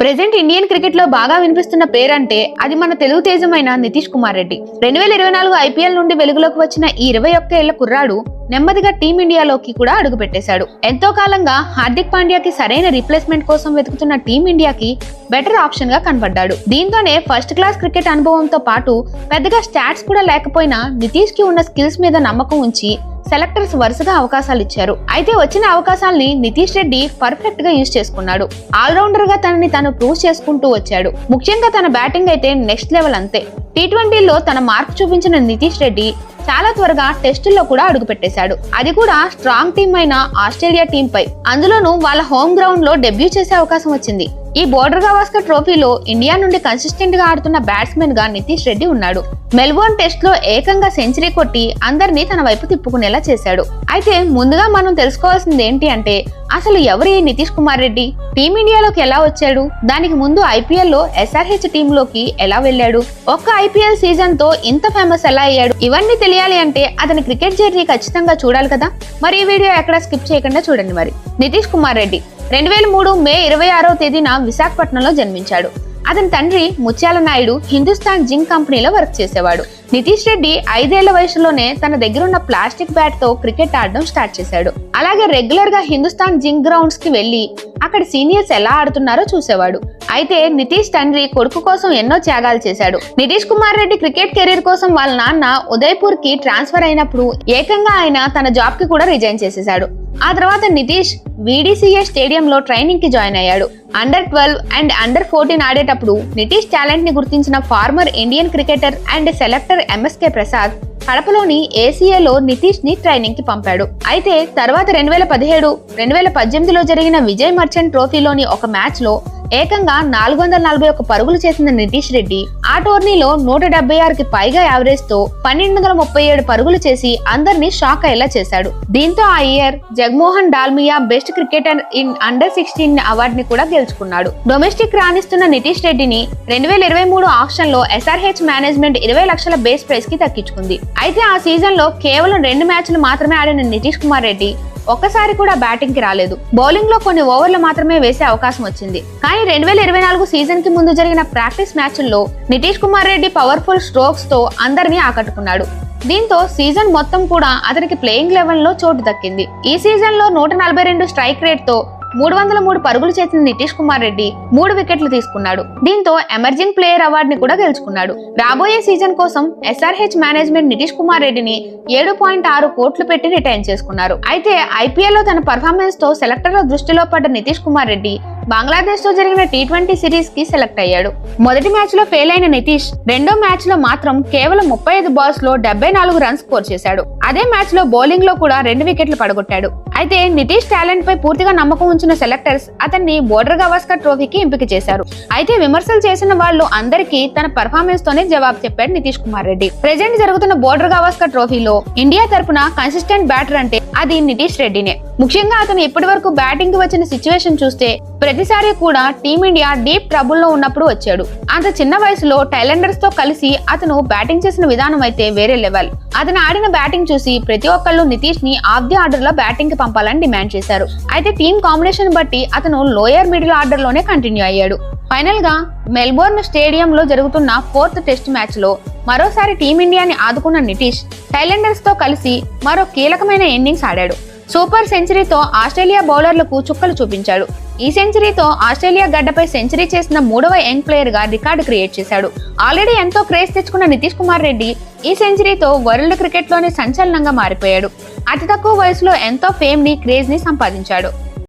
Present Indian క్రికెట్లో బాగా వినిపిస్తున్న పేరంటే అది మన తెలుగు తేజమైన నితీష్ కుమార్ రెడ్డి. రెండు వేల ఇరవై నాలుగు ఐపీఎల్ నుండి వెలుగులోకి వచ్చిన ఈ ఇరవై ఒక్క ఏళ్ళ కుర్రాడు నెమ్మదిగా టీమిండియాలోకి కూడా అడుగు పెట్టేశాడు ఎంతో కాలంగా హార్దిక్ పాండ్యాకి సరైన రీప్లేస్మెంట్ కోసం వెతుకుతున్న టీమిండియాకి బెటర్ ఆప్షన్గా కనబడ్డాడు. దీంతోనే ఫస్ట్ క్లాస్ క్రికెట్ అనుభవంతో పాటు పెద్దగా స్టాట్స్ కూడా లేకపోయినా నితీష్కి ఉన్న స్కిల్స్ మీద నమ్మకం ఉంచి సెలెక్టర్స్ వరుసగా అవకాశాలు ఇచ్చారు. అయితే వచ్చిన అవకాశాల్ని నితీష్ రెడ్డి పర్ఫెక్ట్గా యూజ్ చేసుకున్నాడు. ఆల్రౌండర్గా తనని తాను ప్రూవ్ చేసుకుంటూ వచ్చాడు. ముఖ్యంగా తన బ్యాటింగ్ అయితే నెక్స్ట్ లెవెల్ అంతే. టీ ట్వంటీలో తన మార్క్ చూపించిన నితీష్ రెడ్డి చాలా త్వరగా టెస్టుల్లో కూడా అడుగుపెట్టేశాడు అది కూడా స్ట్రాంగ్ టీం అయిన ఆస్ట్రేలియా టీం పై. అందులోనూ వాళ్ళ హోమ్ గ్రౌండ్లో డెబ్యూ చేసే అవకాశం వచ్చింది. ఈ బోర్డర్ గవాస్కర్ ట్రోఫీలో ఇండియా నుండి కన్సిస్టెంట్గా ఆడుతున్న బ్యాట్స్మెన్గా నితీష్ రెడ్డి ఉన్నాడు. మెల్బోర్న్ టెస్ట్లో ఏకంగా సెంచరీ కొట్టి అందరినీ తన వైపు తిప్పుకునేలా చేశాడు. అయితే ముందుగా మనం తెలుసుకోవాల్సింది ఏంటి అంటే అసలు ఎవరు ఈ నితీష్ కుమార్ రెడ్డి? టీమిండియాలోకి ఎలా వచ్చాడు? దానికి ముందు ఐపీఎల్లో ఎస్ఆర్హెచ్ టీమ్లోకి ఎలా వెళ్ళాడు? ఒక్క ఐపీఎల్ సీజన్తో ఇంత ఫేమస్ ఎలా అయ్యాడు? ఇవన్నీ తెలియాలి అంటే అతని క్రికెట్ జర్నీ ఖచ్చితంగా చూడాలి కదా? మరి ఈ వీడియో ఎక్కడ స్కిప్ చేయకుండా చూడండి మరి. నితీష్ కుమార్ రెడ్డి. రెండు వేల మూడు మే ఇరవై ఆరో తేదీన విశాఖపట్నంలో జన్మించాడు. అతని తండ్రి ముత్యాల నాయుడు హిందుస్థాన్ జింక్ కంపెనీలో వర్క్ చేసేవాడు. నితీష్ రెడ్డి ఐదేళ్ళ వయసులోనే తన దగ్గరున్న ప్లాస్టిక్ బ్యాట్తో క్రికెట్ ఆడడం స్టార్ట్ చేశాడు. అలాగే రెగ్యులర్గా హిందుస్థాన్ జింక్ గ్రౌండ్స్కి వెళ్ళి అక్కడ సీనియర్స్ ఎలా ఆడుతున్నారో చూసేవాడు. అయితే నితీష్ తండ్రి కొడుకు కోసం ఎన్నో త్యాగాలు చేశాడు. నితీష్ కుమార్ రెడ్డి క్రికెట్ కెరీర్ కోసం వాళ్ళ నాన్న ఉదయ్పూర్కి ట్రాన్స్ఫర్ అయినప్పుడు ఏకంగా ఆయన తన జాబ్కి కూడా రిజైన్ చేసేశాడు. ఆ తర్వాత నితీష్ వీడీసీఏ స్టేడియంలో ట్రైనింగ్కి జాయిన్ అయ్యాడు. Under twelve and under fourteen ఆడేటప్పుడు నితీష్ టాలెంట్ని గుర్తించిన former Indian cricketer and selector MSK Prasad కడపలోని ఏసీఏలో నితీష్ని ట్రైనింగ్కి పంపాడు. అయితే తర్వాత రెండు వేల పదిహేడు రెండు వేల పద్దెనిమిదిలో జరిగిన విజయ్ మర్చెంట్ ట్రోఫీలోని ఒక మ్యాచ్లో ఏకంగా నాలుగు వందల నలభై ఒక్క పరుగులు చేసిన నితీష్ రెడ్డి. ఆ టోర్నీలో నూట డెబ్బై ఆరుకి పైగా యావరేజ్తో పన్నెండు వందల ముప్పై ఏడు పరుగులు చేసి అందరినీ షాక్ అయ్యేలా చేశాడు. దీంతో ఆ year Jagmohan Dalmiya best cricketer in under sixteen అవార్డుని కూడా గెలుచుకున్నాడు. డొమెస్టిక్ రాణిస్తున్న నితీష్ రెడ్డిని రెండు వేల ఇరవై మూడు ఆప్షన్లో ఎస్ఆర్హెచ్ మేనేజ్మెంట్ ఇరవై లక్షల బేస్ ప్రైస్కి తగ్గించుకుంది అయితే ఆ సీజన్లో కేవలం రెండు మ్యాచ్లు మాత్రమే ఆడిన నితీష్ కుమార్ రెడ్డి ఒక్కసారి కూడా బ్యాటింగ్కి రాలేదు. బౌలింగ్లో కొన్ని ఓవర్లు మాత్రమే వేసే అవకాశం వచ్చింది. కానీ రెండు వేల ఇరవై నాలుగు సీజన్కి ముందు జరిగిన ప్రాక్టీస్ మ్యాచ్ల్లో నితీష్ కుమార్ రెడ్డి పవర్ఫుల్ స్ట్రోక్స్తో అందరినీ ఆకట్టుకున్నాడు. దీంతో సీజన్ మొత్తం కూడా అతనికి ప్లేయింగ్ లెవెల్లో చోటు దక్కింది. ఈ సీజన్లో నూట నలభై రెండు స్ట్రైక్ రేట్తో మూడు వందల మూడు పరుగులు చేసిన నితీష్ కుమార్ రెడ్డి మూడు వికెట్లు తీసుకున్నాడు. దీంతో ఎమర్జింగ్ ప్లేయర్ అవార్డు ని కూడా గెలుచుకున్నాడు. రాబోయే సీజన్ కోసం ఎస్ఆర్హెచ్ మేనేజ్మెంట్ నితీష్ కుమార్ రెడ్డిని ఏడు పాయింట్ ఆరు కోట్లు పెట్టి రిటైన్ చేసుకున్నారు. అయితే ఐపీఎల్లో తన పర్ఫార్మెన్స్తో సెలెక్టర్ల దృష్టిలో పడ్డ నితీష్ కుమార్ రెడ్డి బంగ్లాదేశ్తో జరిగిన టీ ట్వంటీ సిరీస్కి సెలెక్ట్ అయ్యాడు. మొదటి మ్యాచ్లో ఫెయిల్ అయిన నితీష్ రెండో మ్యాచ్లో మాత్రం కేవలం ముప్పై ఐదు బాల్స్లో డెబ్బై నాలుగు రన్స్ స్కోర్ చేశాడు. అదే మ్యాచ్లో బౌలింగ్లో కూడా రెండు వికెట్లు పడగొట్టాడు. అయితే నితీష్ టాలెంట్ పై పూర్తిగా నమ్మకం ఉంచిన సెలెక్టర్స్ అతన్ని బోర్డర్ గవాస్కర్ ట్రోఫీకి ఎంపిక చేశారు. అయితే విమర్శలు చేసిన వాళ్ళు అందరికీ తన పర్ఫార్మెన్స్ తోనే జవాబు చెప్పాడు నితీష్ కుమార్ రెడ్డి. ప్రెజెంట్ జరుగుతున్న బోర్డర్ గవాస్కర్ ట్రోఫీలో ఇండియా తరపున కన్సిస్టెంట్ బ్యాటర్ అంటే అది నితీష్ రెడ్డినే. ముఖ్యంగా అతను ఇప్పటి వరకు బ్యాటింగ్కి వచ్చిన సిచ్యువేషన్ చూస్తే ప్రతిసారి కూడా టీమిండియా డీప్ ట్రబుల్లో ఉన్నప్పుడు వచ్చాడు. అంత చిన్న వయసులో టైలెండర్స్తో కలిసి అతను బ్యాటింగ్ చేసిన విధానం అయితే వేరే లెవెల్ అతను ఆడిన బ్యాటింగ్ చూసి ప్రతి ఒక్కళ్ళు నితీష్ని ఆఫ్ ది ఆర్డర్లో బ్యాటింగ్కి పంపాలని డిమాండ్ చేశారు. అయితే టీమ్ కాంబినేషన్ బట్టి అతను లోయర్ మిడిల్ ఆర్డర్లోనే కంటిన్యూ అయ్యాడు. ఫైనల్గా మెల్బోర్న్ స్టేడియం లో జరుగుతున్న ఫోర్త్ టెస్ట్ మ్యాచ్లో మరోసారి టీమిండియాని ఆదుకున్న నితీష్ టైలెండర్స్తో కలిసి మరో కీలకమైన ఇన్నింగ్స్ ఆడాడు. సూపర్ సెంచరీతో ఆస్ట్రేలియా బౌలర్లకు చుక్కలు చూపించాడు. ఈ సెంచరీతో ఆస్ట్రేలియా గడ్డపై సెంచరీ చేసిన మూడవ యంగ్ ప్లేయర్గా రికార్డు క్రియేట్ చేశాడు. ఆల్రెడీ ఎంతో క్రేజ్ తెచ్చుకున్న నితీష్ కుమార్ రెడ్డి ఈ సెంచరీతో వరల్డ్ క్రికెట్లోనే సంచలనంగా మారిపోయాడు. అతి తక్కువ వయసులో ఎంతో ఫేమ్ని క్రేజ్ని సంపాదించాడు.